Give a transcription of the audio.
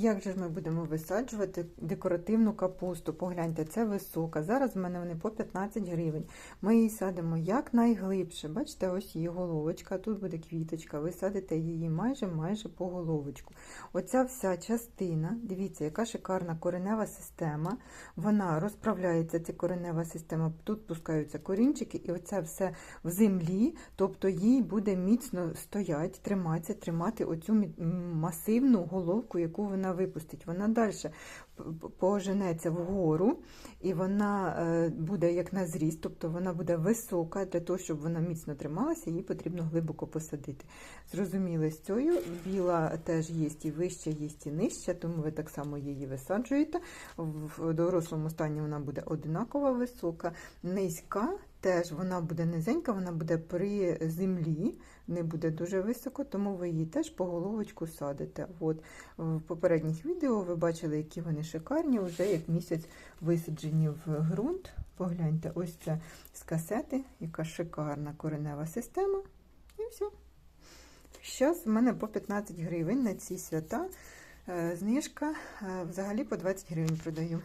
Як же ж ми будемо висаджувати декоративну капусту? Погляньте, це висока. Зараз в мене вони по 15 гривень. Ми її садимо якнайглибше. Бачите, ось її головочка, тут буде квіточка. Ви садите її майже майже по головочку. Оця вся частина, дивіться, яка шикарна коренева система. Вона розправляється, ця коренева система. Тут пускаються корінчики, і оце все в землі, тобто їй буде міцно стоять, триматися, тримати оцю масивну головку, яку вона випустить. Вона далі поженеться вгору, і вона е, буде як на зріст, тобто вона буде висока. Для того, щоб вона міцно трималася, її потрібно глибоко посадити. Зрозуміли, з цією біла теж є і вища, є і нижча, тому ви так само її висаджуєте. В дорослому стані вона буде одинаково висока, низька. Теж вона буде низенька, вона буде при землі, не буде дуже високо, тому ви її теж по головочку садите. От в попередніх відео ви бачили, які вони шикарні, вже як місяць висаджені в ґрунт. Погляньте, ось це з касети, яка шикарна коренева система. І все. Зараз в мене по 15 гривень на ці свята. Е, Знижка е, взагалі по 20 гривень продаю.